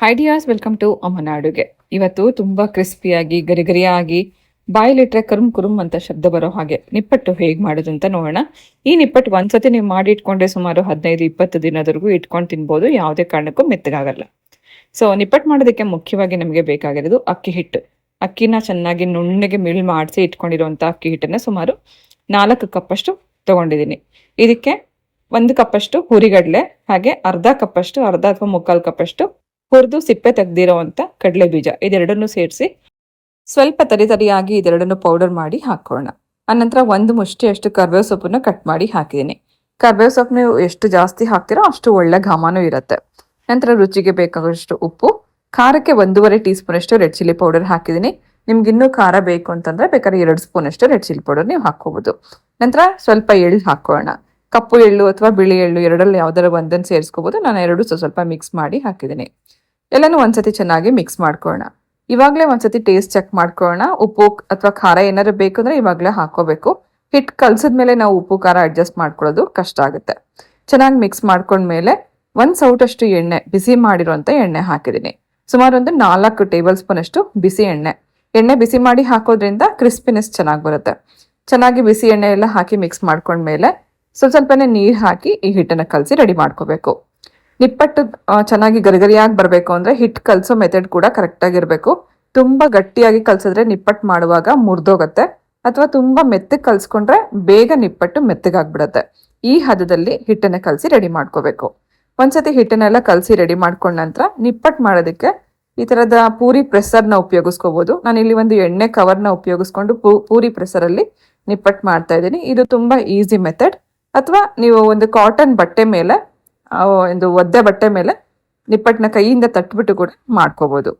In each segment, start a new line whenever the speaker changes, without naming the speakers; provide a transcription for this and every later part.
ಹೈಡಿಯಾಸ್ welcome to ಅಮ್ಮನ ಅಡುಗೆ ಇವತ್ತು ತುಂಬಾ ಕ್ರಿಸ್ಪಿಯಾಗಿ ಗರಿಗರಿಯಾಗಿ, ಬಾಯಲ್ಲಿಟ್ರೆ ಕರುಮ್ ಕುರುಮ್ ಅಂತ ಶಬ್ದ ಬರೋ ಹಾಗೆ ನಿಪ್ಪಟ್ಟು ಹೇಗೆ ಮಾಡೋದು ಅಂತ ನೋಡೋಣ. ಈ ನಿಪ್ಪಟ್ಟು ಒಂದ್ಸತಿ ನೀವು ಮಾಡಿ ಇಟ್ಕೊಂಡ್ರೆ ಸುಮಾರು ಹದಿನೈದು, ಇಪ್ಪತ್ತು ದಿನದವರೆಗೂ ಇಟ್ಕೊಂಡು ತಿನ್ಬೋದು, ಯಾವುದೇ ಕಾರಣಕ್ಕೂ ಮೆತ್ತಗಾಗಲ್ಲ. ಸೊ ನಿಪ್ಪಟ್ಟು ಮಾಡೋದಕ್ಕೆ ಮುಖ್ಯವಾಗಿ ನಮಗೆ ಬೇಕಾಗಿರೋದು ಅಕ್ಕಿ ಹಿಟ್ಟು. ಅಕ್ಕಿನ ಚೆನ್ನಾಗಿ ನುಣ್ಣಗೆ ಮಿಲ್ ಮಾಡಿಸಿ ಇಟ್ಕೊಂಡಿರುವಂಥ ಅಕ್ಕಿ ಹಿಟ್ಟನ್ನು ಸುಮಾರು ನಾಲ್ಕು ಕಪ್ಪಷ್ಟು ತಗೊಂಡಿದ್ದೀನಿ. ಇದಕ್ಕೆ ಒಂದು ಕಪ್ಪಷ್ಟು ಹುರಿಗಡಲೆ, ಹಾಗೆ ಅರ್ಧ ಕಪ್ಪಷ್ಟು, ಅರ್ಧ ಅಥವಾ ಮುಕ್ಕಾಲು ಕಪ್ಪಷ್ಟು ಹುರಿದು ಸಿಪ್ಪೆ ತೆಗ್ದಿರೋವಂಥ ಕಡಲೆ ಬೀಜ, ಇದೆರಡನ್ನು ಸೇರಿಸಿ ಸ್ವಲ್ಪ ತರಿ ತರಿಯಾಗಿ ಇದೆರಡನ್ನು ಪೌಡರ್ ಮಾಡಿ ಹಾಕೋಣ. ಅನಂತರ ಒಂದು ಮುಷ್ಟಿಯಷ್ಟು ಕರ್ಬೇವು ಸೊಪ್ಪನ್ನು ಕಟ್ ಮಾಡಿ ಹಾಕಿದ್ದೀನಿ. ಕರ್ಬೇವು ಸೊಪ್ಪು ನೀವು ಎಷ್ಟು ಜಾಸ್ತಿ ಹಾಕ್ತೀರೋ ಅಷ್ಟು ಒಳ್ಳೆ ಘಾಮನೂ ಇರುತ್ತೆ. ನಂತರ ರುಚಿಗೆ ಬೇಕಾಗುವಷ್ಟು ಉಪ್ಪು, ಖಾರಕ್ಕೆ ಒಂದೂವರೆ ಟೀ ಸ್ಪೂನ್ ಅಷ್ಟು ರೆಡ್ ಚಿಲ್ಲಿ ಪೌಡರ್ ಹಾಕಿದ್ದೀನಿ. ನಿಮ್ಗೆ ಇನ್ನೂ ಖಾರ ಬೇಕು ಅಂತಂದ್ರೆ ಬೇಕಾದ್ರೆ ಎರಡು ಸ್ಪೂನ್ ಅಷ್ಟು ರೆಡ್ ಚಿಲ್ಲಿ ಪೌಡರ್ ನೀವು ಹಾಕೋಬಹುದು ನಂತರ ಸ್ವಲ್ಪ ಎಳ್ಳು ಹಾಕೋಣ. ಕಪ್ಪು ಎಳ್ಳು ಅಥವಾ ಬಿಳಿ ಎಳ್ಳು ಎರಡರಲ್ಲಿ ಯಾವ್ದಾರ ಒಂದನ್ನು ಸೇರಿಸ್ಕೋಬಹುದು ನಾನು ಎರಡು ಸ್ವಲ್ಪ ಮಿಕ್ಸ್ ಮಾಡಿ ಹಾಕಿದ್ದೀನಿ. ಎಲ್ಲನೂ ಒಂದ್ಸತಿ ಚೆನ್ನಾಗಿ ಮಿಕ್ಸ್ ಮಾಡ್ಕೊಳ್ಳೋಣ ಇವಾಗಲೇ ಒಂದ್ಸತಿ ಟೇಸ್ಟ್ ಚೆಕ್ ಮಾಡ್ಕೊಳ್ಳೋಣ ಉಪ್ಪು ಅಥವಾ ಖಾರ ಏನಾದ್ರು ಬೇಕು ಅಂದ್ರೆ ಇವಾಗಲೇ ಹಾಕೋಬೇಕು. ಹಿಟ್ಟು ಕಲ್ಸಿದ್ಮೇಲೆ ನಾವು ಉಪ್ಪು, ಖಾರ ಅಡ್ಜಸ್ಟ್ ಮಾಡ್ಕೊಳ್ಳೋದು ಕಷ್ಟ ಆಗುತ್ತೆ. ಚೆನ್ನಾಗಿ ಮಿಕ್ಸ್ ಮಾಡ್ಕೊಂಡ್ಮೇಲೆ ಒಂದು ಸೌಟಷ್ಟು ಎಣ್ಣೆ, ಬಿಸಿ ಮಾಡಿರುವಂಥ ಎಣ್ಣೆ ಹಾಕಿದ್ದೀನಿ. ಸುಮಾರು ಒಂದು ನಾಲ್ಕು ಟೇಬಲ್ ಸ್ಪೂನ್ ಅಷ್ಟು ಬಿಸಿ ಎಣ್ಣೆ. ಎಣ್ಣೆ ಬಿಸಿ ಮಾಡಿ ಹಾಕೋದ್ರಿಂದ ಕ್ರಿಸ್ಪಿನೆಸ್ ಚೆನ್ನಾಗಿ ಬರುತ್ತೆ. ಚೆನ್ನಾಗಿ ಬಿಸಿ ಎಣ್ಣೆ ಎಲ್ಲ ಹಾಕಿ ಮಿಕ್ಸ್ ಮಾಡ್ಕೊಂಡ್ಮೇಲೆ ಸ್ವಲ್ಪ ಸ್ವಲ್ಪನೇ ನೀರು ಹಾಕಿ ಈ ಹಿಟ್ಟನ್ನು ಕಲಸಿ ರೆಡಿ ಮಾಡ್ಕೋಬೇಕು. ನಿಪ್ಪಟ್ಟು ಚೆನ್ನಾಗಿ ಗರಿಗರಿಯಾಗಿ ಬರಬೇಕು ಅಂದರೆ ಹಿಟ್ಟು ಕಲಸೋ ಮೆಥಡ್ ಕೂಡ ಕರೆಕ್ಟಾಗಿರಬೇಕು ತುಂಬ ಗಟ್ಟಿಯಾಗಿ ಕಲಸಿದ್ರೆ ನಿಪ್ಪಟ್ಟು ಮಾಡುವಾಗ ಮುರಿದೋಗತ್ತೆ. ಅಥವಾ ತುಂಬ ಮೆತ್ತಗೆ ಕಲಿಸ್ಕೊಂಡ್ರೆ ಬೇಗ ನಿಪ್ಪಟ್ಟು ಮೆತ್ತಗಾಗ್ಬಿಡತ್ತೆ. ಈ ಹದದಲ್ಲಿ ಹಿಟ್ಟನ್ನು ಕಲಸಿ ರೆಡಿ ಮಾಡ್ಕೋಬೇಕು. ಒಂದ್ಸತಿ ಹಿಟ್ಟನ್ನೆಲ್ಲ ಕಲಸಿ ರೆಡಿ ಮಾಡ್ಕೊಂಡ ನಂತರ ನಿಪ್ಪಟ್ಟು ಮಾಡೋದಕ್ಕೆ ಈ ಥರದ ಪೂರಿ ಪ್ರೆಸರ್ನ ಉಪಯೋಗಿಸ್ಕೋಬೋದು. ನಾನು ಇಲ್ಲಿ ಒಂದು ಎಣ್ಣೆ ಕವರ್ನ ಉಪಯೋಗಿಸ್ಕೊಂಡು ಪೂ- ಪೂರಿ ಪ್ರೆಸರಲ್ಲಿ ನಿಪ್ಪಟ್ಟು ಮಾಡ್ತಾ ಇದ್ದೀನಿ. ಇದು ತುಂಬ ಈಸಿ ಮೆಥಡ್ ಅಥವಾ ನೀವು ಒಂದು ಕಾಟನ್ ಬಟ್ಟೆ ಮೇಲೆ ಒಂದು ಒದ್ದೆ ಬಟ್ಟೆ ಮೇಲೆ ನಿಪ್ಪಟ್ಟನ್ನ ಕೈಯಿಂದ ತಟ್ಬಿಟ್ಟು ಕೂಡ ಮಾಡ್ಕೋಬೋದು.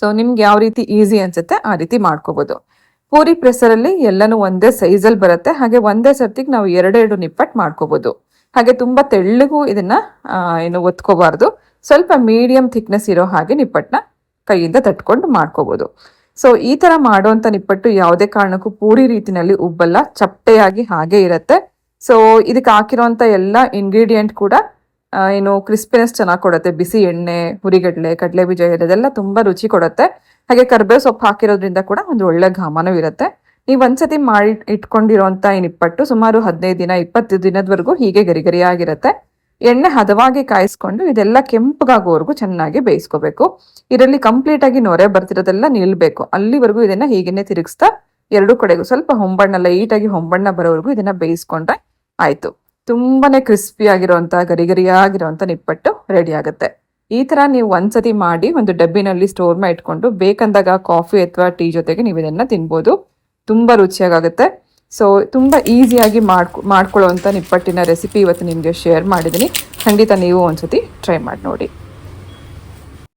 ಸೊ ನಿಮ್ಗೆ ಯಾವ ರೀತಿ ಈಸಿ ಅನ್ಸುತ್ತೆ ಆ ರೀತಿ ಮಾಡ್ಕೋಬೋದು. ಪೂರಿ ಪ್ರೆಸರಲ್ಲಿ ಎಲ್ಲನೂ ಒಂದೇ ಸೈಜಲ್ಲಿ ಬರುತ್ತೆ. ಹಾಗೆ ಒಂದೇ ಸರ್ತಿಗೆ ನಾವು ಎರಡೆರಡು ನಿಪ್ಪಟ್ಟು ಮಾಡ್ಕೋಬಹುದು ಹಾಗೆ ತುಂಬಾ ತೆಳ್ಳಗೂ ಇದನ್ನ ಏನು ಒತ್ಕೋಬಾರ್ದು. ಸ್ವಲ್ಪ ಮೀಡಿಯಂ ಥಿಕ್ನೆಸ್ ಇರೋ ಹಾಗೆ ನಿಪ್ಪಟ್ಟನ್ನ ಕೈಯಿಂದ ತಟ್ಕೊಂಡು ಮಾಡ್ಕೋಬಹುದು ಸೊ ಈ ತರ ಮಾಡುವಂತ ನಿಪ್ಪಟ್ಟು ಯಾವುದೇ ಕಾರಣಕ್ಕೂ ಪೂರಿ ರೀತಿನಲ್ಲಿ ಉಬ್ಬಲ್ಲ. ಚಪ್ಪಟೆಯಾಗಿ ಹಾಗೆ ಇರುತ್ತೆ. ಸೊ ಇದಕ್ಕೆ ಹಾಕಿರುವಂತ ಎಲ್ಲ ಇಂಗ್ರೀಡಿಯೆಂಟ್ ಕೂಡ ಏನು ಕ್ರಿಸ್ಪಿನೆಸ್ ಚೆನ್ನಾಗಿ ಕೊಡುತ್ತೆ. ಬಿಸಿ ಎಣ್ಣೆ ಹುರಿಗಡ್ಲೆ ಕಡಲೆ ಬೀಜ ಇದೆಲ್ಲ ತುಂಬಾ ರುಚಿ ಕೊಡುತ್ತೆ. ಹಾಗೆ ಕರ್ಬೇವು ಸೊಪ್ಪು ಹಾಕಿರೋದ್ರಿಂದ ಕೂಡ ಒಂದು ಒಳ್ಳೆ ಘಾಮನೂ ಇರುತ್ತೆ. ನೀವು ಒಂದ್ಸತಿ ಮಾಡಿ ಇಟ್ಕೊಂಡಿರುವಂತ ಈ ನಿಪ್ಪಟ್ಟು ಸುಮಾರು ಹದಿನೈದು ದಿನ ಇಪ್ಪತ್ತು ದಿನದವರೆಗೂ ಹೀಗೆ ಗರಿಗರಿಯಾಗಿರುತ್ತೆ. ಎಣ್ಣೆ ಹದವಾಗಿ ಕಾಯಿಸ್ಕೊಂಡು ಇದೆಲ್ಲ ಕೆಂಪಗಾಗೋವರೆಗೂ ಚೆನ್ನಾಗಿ ಬೇಯಿಸ್ಕೋಬೇಕು. ಇದರಲ್ಲಿ ಕಂಪ್ಲೀಟ್ ಆಗಿ ನೊರೆ ಬರ್ತಿರೋದೆಲ್ಲ ನಿಲ್ಬೇಕು. ಅಲ್ಲಿವರೆಗೂ ಇದನ್ನ ಹೀಗೇನೆ ತಿರುಗಿಸ್ತಾ ಎರಡು ಕಡೆಗೂ ಸ್ವಲ್ಪ ಹೊಂಬಣ್ಣ ಲೈಟಾಗಿ ಹೊಂಬಣ್ಣ ಬರೋವರೆಗೂ ಇದನ್ನ ಬೇಯಿಸ್ಕೊಂಡ್ರೆ ಆಯ್ತು. ತುಂಬಾನೇ ಕ್ರಿಸ್ಪಿ ಆಗಿರುವಂತಹ ಗರಿ ಗರಿಯಾಗಿರುವಂತ ನಿಪ್ಪಟ್ಟು ರೆಡಿ ಆಗುತ್ತೆ. ಈ ತರ ನೀವು ಒಂದ್ಸತಿ ಮಾಡಿ ಒಂದು ಡಬ್ಬಿನಲ್ಲಿ ಸ್ಟೋರ್ ಮಾಡಿ ಇಟ್ಕೊಂಡು, ಬೇಕಂದಾಗ ಕಾಫಿ ಅಥವಾ ಟೀ ಜೊತೆಗೆ ನೀವು ಇದನ್ನ ತಿನ್ಬೋದು. ತುಂಬಾ ರುಚಿಯಾಗುತ್ತೆ ಸೊ ತುಂಬಾ ಈಸಿಯಾಗಿ ಮಾಡ್ಕೊ ಮಾಡ್ಕೊಳ್ಳೋವಂಥ ನಿಪ್ಪಟ್ಟಿನ ರೆಸಿಪಿ ಇವತ್ತು ನಿಮಗೆ ಶೇರ್ ಮಾಡಿದ್ದೀನಿ. ಖಂಡಿತ ನೀವು ಒಂದ್ಸತಿ ಟ್ರೈ ಮಾಡಿ ನೋಡಿ.